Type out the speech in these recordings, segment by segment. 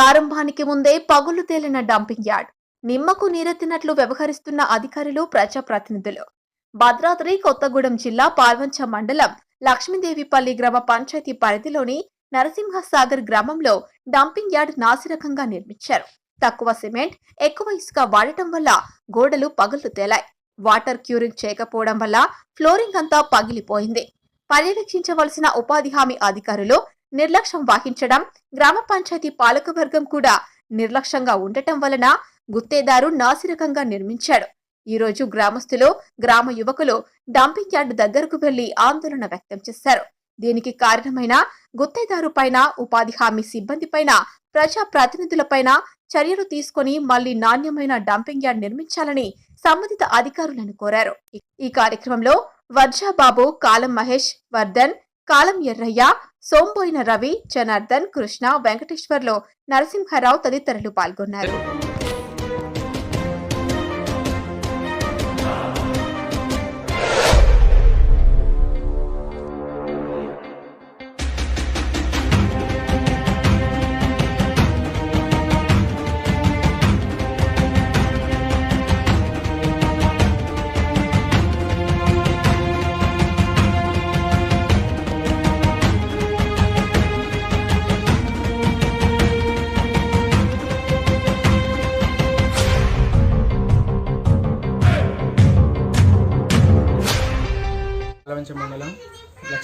ప్రారంభానికి ముందే పగులు తేలిన డంపింగ్ యార్డ్ నిమ్మకు నీరెత్తినట్లు వ్యవహరిస్తున్న అధికారులు ప్రజాప్రతినిధులు. భద్రాద్రి కొత్తగూడెం జిల్లా పాల్వంచ మండలం లక్ష్మీదేవిపల్లి గ్రామ పంచాయతీ పరిధిలోని నరసింహసాగర్ గ్రామంలో డంపింగ్ యార్డ్ నాసిరకంగా నిర్మించారు. తక్కువ సిమెంట్ ఎక్కువ ఇసుక వాడటం వల్ల గోడలు పగులు తేలాయి. వాటర్ క్యూరింగ్ చేయకపోవడం వల్ల ఫ్లోరింగ్ అంతా పగిలిపోయింది. పర్యవేక్షించవలసిన ఉపాధి హామీ అధికారులు నిర్లక్ష్యం వహించడం గ్రామ పంచాయతీ పాలకవర్గం కూడా నిర్లక్ష్యంగా ఉండటం వలన గుత్తేదారు నాసిరకంగా నిర్మించాడు. ఈ రోజు గ్రామస్తులు గ్రామ యువకులు డంపింగ్ యార్డ్ దగ్గరకు వెళ్ళి ఆందోళన వ్యక్తం చేశారు. దీనికి కారణమైన గుత్తేదారు పైన ఉపాధి హామీ సిబ్బంది పైన ప్రజా ప్రతినిధులపైన చర్యలు తీసుకొని మళ్ళీ నాణ్యమైన డంపింగ్ యార్డ్ నిర్మించాలని సంబంధిత అధికారులను కోరారు. ఈ- కార్యక్రమంలో వర్జాబాబు కాలం మహేష్ వర్ధన్ కాలం ఎర్రయ్య సోంబోయిన రవి జనార్దన్ కృష్ణ వెంకటేశ్వర్లో నరసింహారావు తదితరులు పాల్గొన్నారు.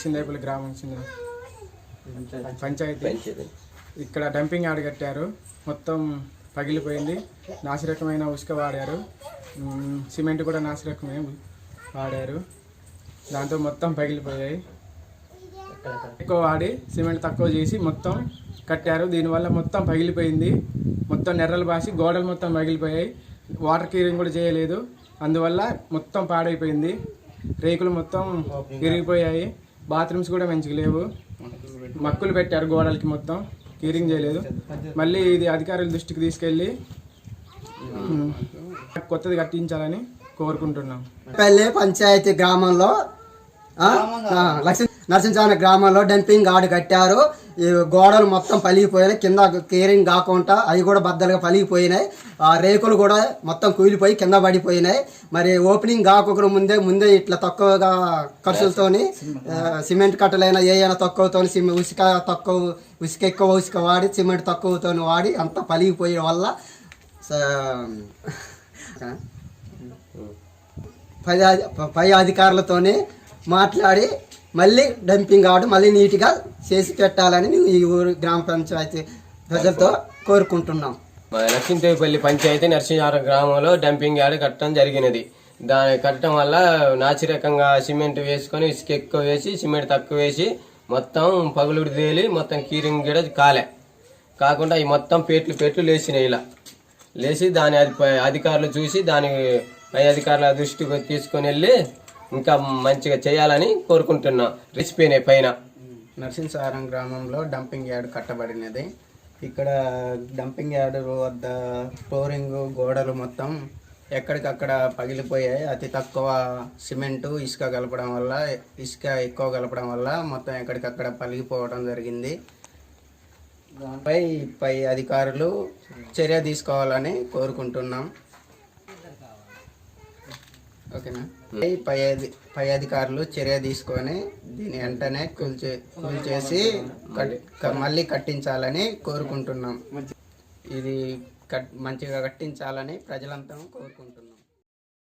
లక్ష్మీదేపుల గ్రామం చెందిన పంచాయతీ. ఇక్కడ డంపింగ్ యార్డ్ కట్టారు. మొత్తం పగిలిపోయింది. నాసిరకమైన ఉసుక వాడారు. సిమెంట్ కూడా నాసిరకమే వాడారు. దాంతో మొత్తం పగిలిపోయాయి. ఎక్కువ వాడి సిమెంట్ తక్కువ చేసి మొత్తం కట్టారు. దీనివల్ల మొత్తం పగిలిపోయింది. మొత్తం నెర్రలు బాసి గోడలు మొత్తం పగిలిపోయాయి. వాటర్ క్యూరింగ్ కూడా చేయలేదు. అందువల్ల మొత్తం పాడైపోయింది. రేకులు మొత్తం విరిగిపోయాయి. బాత్రూమ్స్ కూడా మంచిగా లేవు. మక్కులు పెట్టారు గోడలకి మొత్తం. క్లీరింగ్ చేయలేదు. మళ్ళీ ఇది అధికారుల దృష్టికి తీసుకెళ్ళి కొత్తది కట్టించాలని కోరుకుంటున్నాం. పల్లె పంచాయతీ గ్రామంలో లక్ష్మీ నరసింహాన గ్రామంలో డంపింగ్ గార్డు కట్టారు. ఈ గోడలు మొత్తం పలిగిపోయినాయి. కింద కేరింగ్ కాకుండా అవి కూడా బద్దలుగా పలిగిపోయినాయి. ఆ రేకులు కూడా మొత్తం కూలిపోయి కింద పడిపోయినాయి. మరి ఓపెనింగ్ కాకుండా ముందే ముందే ఇట్లా తక్కువగా ఖర్చులతోని సిమెంట్ కట్టలైనా ఏమైనా తక్కువతోని సిమె ఉసుక తక్కువ ఉసుక ఎక్కువ ఉసుక వాడి సిమెంట్ తక్కువతోని వాడి అంతా పలిగిపోయే వల్ల పై పై అధికారులతోనే మాట్లాడి మళ్ళీ డంపింగ్ ఆడు మళ్ళీ నీట్గా చేసి పెట్టాలని మేము ఈ ఊరు గ్రామ పంచాయతీ ప్రజలతో కోరుకుంటున్నాం. మా లక్ష్మీదేవిపల్లి పంచాయతీ నరసింహారం గ్రామంలో డంపింగ్ యార్డ్ కట్టడం జరిగినది. దాని కట్టడం వల్ల నాచిరకంగా సిమెంట్ వేసుకొని ఇసుక ఎక్కువ వేసి సిమెంట్ తక్కువ వేసి మొత్తం పగులుడు తేలి మొత్తం కీరింగ్ గిడ కాలే. కాకుండా ఈ మొత్తం పేట్లు పేట్లు లేచినాయి ఇలా. లేచి దాని పై అధికారులు చూసి దాని పై అధికారుల దృష్టికి తీసుకొని వెళ్ళి ఇంకా మంచిగా చేయాలని కోరుకుంటున్నాం. రెసిపీనే పైన. నరసింహారం గ్రామంలో డంపింగ్ యార్డ్ కట్టబడినది. ఇక్కడ డంపింగ్ యార్డ్ వద్ద ఫ్లోరింగ్ గోడలు మొత్తం ఎక్కడికక్కడ పగిలిపోయాయి. అతి తక్కువ సిమెంటు ఇసుక కలపడం వల్ల ఇసుక ఎక్కువ కలపడం వల్ల మొత్తం ఎక్కడికక్కడ పగిలిపోవడం జరిగింది. దానిపై పై అధికారులు చర్య తీసుకోవాలని కోరుకుంటున్నాం. ఓకేనా పై పై అధి- పై అధికారులు చర్య తీసుకొని దీని వెంటనే కూల్చే కూల్చేసి మళ్ళీ కట్టించాలని కోరుకుంటున్నాం. ఇది కట్ మంచిగా కట్టించాలని ప్రజలంతా కోరుకుంటున్నాం.